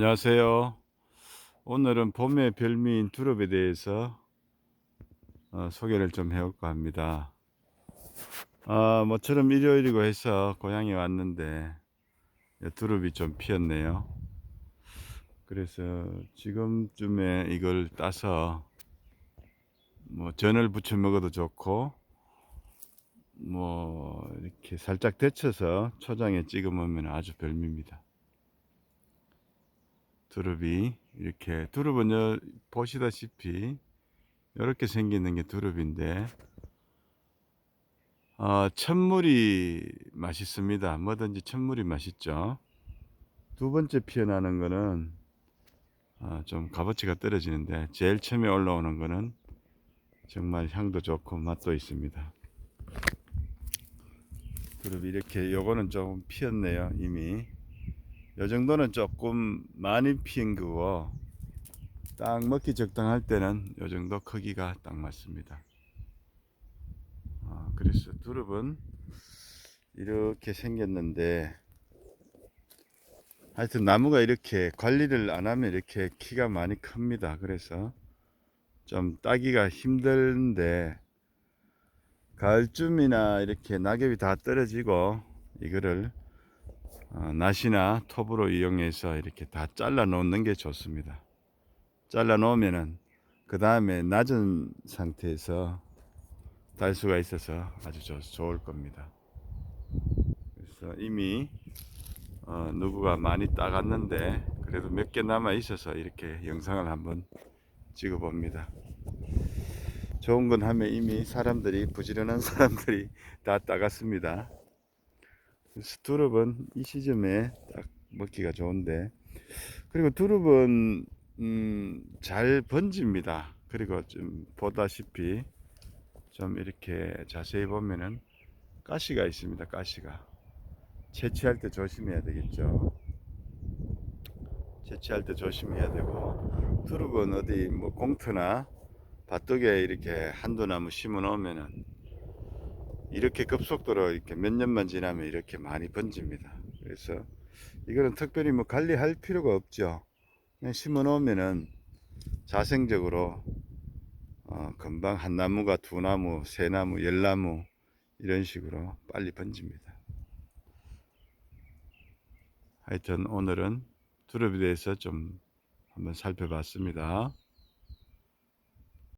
안녕하세요. 오늘은 봄의 별미인 두릅에 대해서 어, 소개를 좀 해볼까 합니다. 아, 모처럼 일요일이고 해서 고향에 왔는데 두릅이 좀 피었네요. 그래서 지금쯤에 이걸 따서 뭐 전을 부쳐 먹어도 좋고 뭐 이렇게 살짝 데쳐서 초장에 찍어 먹으면 아주 별미입니다. 두릅이 이렇게 두릅은 여, 보시다시피 이렇게 생기는 게 두릅인데 어, 첫물이 맛있습니다. 뭐든지 첫물이 맛있죠. 두 번째 피어나는 거는 어, 좀 값어치가 떨어지는데 제일 처음에 올라오는 거는 정말 향도 좋고 맛도 있습니다. 두릅이 이렇게 요거는 좀 피었네요 이미 요 정도는 조금 많이 피인 거고 딱 먹기 적당할 때는 요 정도 크기가 딱 맞습니다. 아, 그래서 두릅은 이렇게 생겼는데 하여튼 나무가 이렇게 관리를 안 하면 이렇게 키가 많이 큽니다. 그래서 좀 따기가 힘든데 가을쯤이나 이렇게 낙엽이 다 떨어지고 이거를 어, 낫이나 톱으로 이용해서 이렇게 다 잘라 놓는 게 좋습니다. 잘라 놓으면은 그 다음에 낮은 상태에서 달 수가 있어서 아주 좋, 좋을 겁니다. 그래서 이미 어, 누구가 많이 따갔는데 그래도 몇 개 남아 있어서 이렇게 영상을 한번 찍어 봅니다. 좋은 건 하면 이미 사람들이 부지런한 사람들이 다 따갔습니다. 두릅은 이 시점에 딱 먹기가 좋은데 그리고 두릅은 음, 잘 번집니다. 그리고 좀 보다시피 좀 이렇게 자세히 보면은 가시가 있습니다. 가시가 채취할 때 조심해야 되겠죠. 채취할 때 조심해야 되고 두릅은 어디 뭐 공터나 밭둑에 이렇게 한두 나무 심어 놓으면은 이렇게 급속도로 이렇게 몇 년만 지나면 이렇게 많이 번집니다. 그래서 이거는 특별히 뭐 관리할 필요가 없죠. 그냥 심어 놓으면은 자생적으로 어, 금방 한 나무가 두 나무, 세 나무, 열 나무 이런 식으로 빨리 번집니다. 하여튼 오늘은 두릅에 대해서 좀 한번 살펴봤습니다.